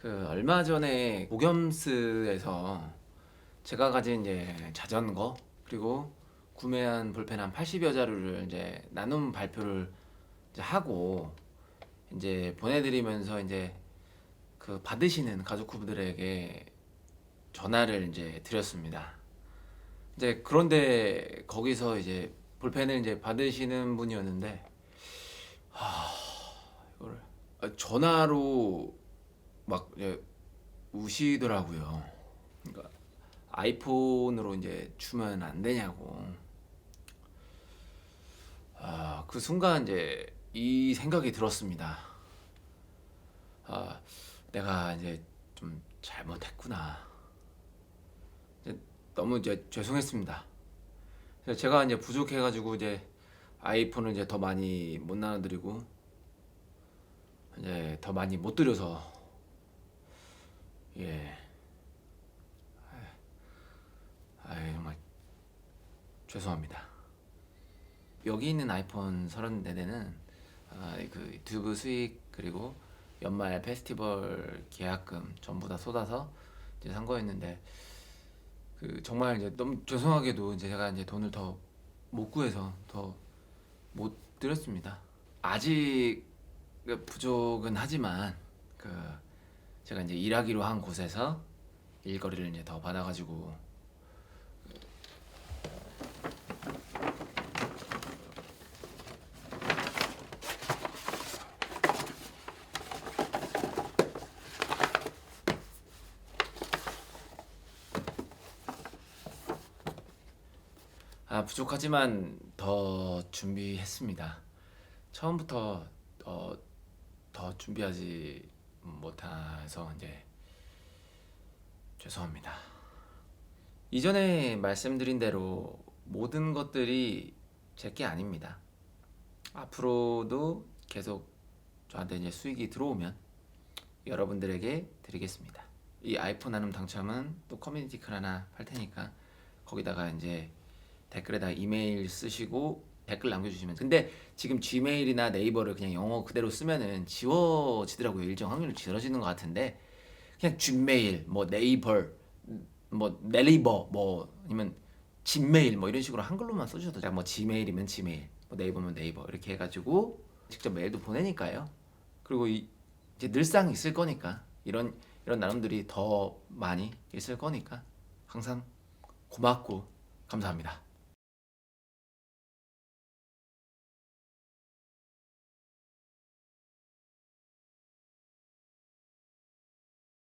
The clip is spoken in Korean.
그 얼마 전에 고겸스에서 제가 가진 이제 자전거 그리고 구매한 볼펜 한 80여 자루를 이제 나눔 발표를 이제 하고 이제 보내드리면서 이제 그 받으시는 가족분들에게 전화를 이제 드렸습니다. 이제 그런데 거기서 이제 볼펜을 이제 받으시는 분이었는데 하 이거를 아, 전화로 막 이제 우시더라고요. 그러니까 아이폰으로 이제 주면 안 되냐고. 아, 그 순간 이제 이 생각이 들었습니다. 아, 내가 이제 좀 잘못했구나. 이제 너무 이제 죄송했습니다. 제가 이제 부족해가지고 이제 아이폰을 이제 더 많이 못 나눠드리고 이제 더 많이 못 드려서 예. 아, 정말 죄송합니다. 여기 있는 아이폰 34대는 아, 그 유튜브 수익 그리고 연말 페스티벌 계약금 전부 다 쏟아서 이제 산 거였는데 그 정말 이제 너무 죄송하게도 이제 제가 이제 돈을 더 못 구해서 더 못 드렸습니다. 아직 그 부족은 하지만 그 제가 이제 일하기로 한 곳에서 일거리를 이제 더 받아가지고 아 부족하지만 더 준비했습니다. 처음부터 어, 더 준비하지 못해서 이제 죄송합니다. 이전에 말씀드린 대로 모든 것들이 제 게 아닙니다. 앞으로도 계속 저한테 이제 수익이 들어오면 여러분들에게 드리겠습니다. 이 아이폰 나눔 당첨은 또 커뮤니티 글 하나 팔 테니까 거기다가 이제 댓글에다 이메일 쓰시고 댓글 남겨주시면 근데 지금 지메일이나 네이버를 그냥 영어 그대로 쓰면은 지워지더라고요. 일정 확률로 지워지는 것 같은데 그냥 gmail 뭐 네이버 뭐 네이버 뭐 아니면 gmail 뭐 이런 식으로 한글로만 써주셔도 돼요. 뭐 gmail이면 gmail 뭐 네이버면 네이버 이렇게 해가지고 직접 메일도 보내니까요. 그리고 이, 이제 늘상 있을 거니까 이런 이런 나눔들이 더 많이 있을 거니까 항상 고맙고 감사합니다.